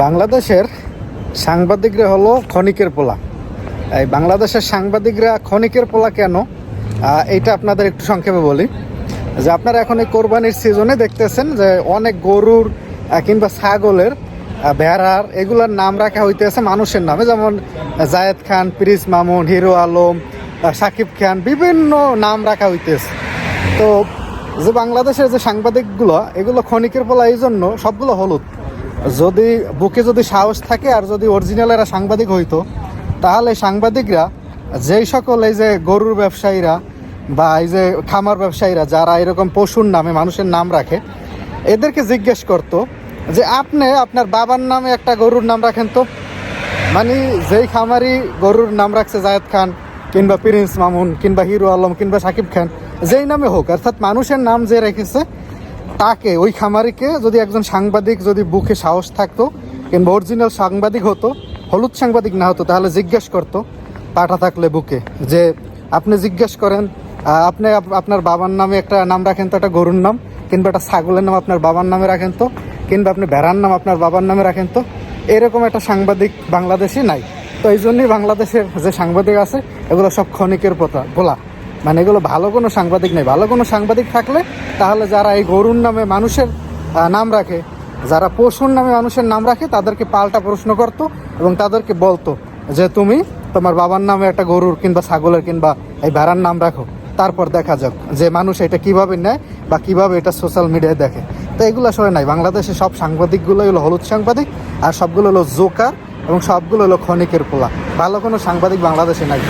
বাংলাদেশের সাংবাদিকরা হলো ক্ষণিকের পোলা। এই বাংলাদেশের সাংবাদিকরা ক্ষণিকের পোলা কেন? এইটা আপনাদের একটু সংক্ষেপে বলি। যে আপনারা এখন এই কোরবানির সিজনে দেখতেছেন যে অনেক গরুর কিংবা ছাগলের ভেড়ার এগুলোর নাম রাখা হইতেছে মানুষের নামে। যেমন জায়েদ খান, প্রিস মামুন, হিরো আলম সাকিব খান, বিভিন্ন নাম রাখা হইতেছে। তো যে বাংলাদেশের যে সাংবাদিকগুলো, এগুলো ক্ষণিকের পোলা এই জন্য সবগুলো হলুদ। যদি বুকে যদি সাহস থাকে আর যদি অরিজিনাল এরা সাংবাদিক হইতো, তাহলে সাংবাদিকরা যেই সকল এই যে গরুর ব্যবসায়ীরা বা এই যে খামার ব্যবসায়ীরা যারা এরকম পশুর নামে মানুষের নাম রাখে, এদেরকে জিজ্ঞেস করতো যে, আপনি আপনার বাবার নামে একটা গরুর নাম রাখেন তো? মানে যেই খামারি গরুর নাম রাখছে জায়েদ খান কিংবা প্রিন্স মামুন কিংবা হিরো আলম কিংবা সাকিব খান, যেই নামে হোক, অর্থাৎ মানুষের নাম যে রেখেছে তাকে, ওই খামারিকে যদি একজন সাংবাদিক যদি বুকে সাহস থাকতো, কিংবা অরিজিনাল সাংবাদিক হতো, হলুদ সাংবাদিক না হতো, তাহলে জিজ্ঞেস করতো পাটা থাকলে বুকে যে, আপনি জিজ্ঞেস করেন আপনি আপনার বাবার নামে একটা নাম রাখেন তো, একটা গরুর নাম, কিংবা একটা ছাগলের নাম আপনার বাবার নামে রাখেন তো, কিংবা আপনি ভেড়ার নাম আপনার বাবার নামে রাখেন তো? এরকম একটা সাংবাদিক বাংলাদেশে নাই। তো এই জন্যই বাংলাদেশের যে সাংবাদিক আছে, এগুলো সব ক্ষণিকের পথা বলা। মানে এগুলো ভালো কোনো সাংবাদিক নেই। ভালো কোনো সাংবাদিক থাকলে তাহলে যারা এই গরুর নামে মানুষের নাম রাখে, যারা পশুর নামে মানুষের নাম রাখে, তাদেরকে পাল্টা প্রশ্ন করতো এবং তাদেরকে বলতো যে তুমি তোমার বাবার নামে একটা গরুর কিংবা ছাগলের কিংবা এই ভেড়ার নাম রাখো। তারপর দেখা যাক যে মানুষ এটা কীভাবে নেয় বা কীভাবে এটা সোশ্যাল মিডিয়ায় দেখে। তো এগুলো আসলে নাই। বাংলাদেশে সব সাংবাদিকগুলো হলো হলুদ সাংবাদিক আর সবগুলো হলো জোকার এবং সবগুলো হলো ক্ষণিকের পোলা। ভালো কোনো সাংবাদিক বাংলাদেশে নাই।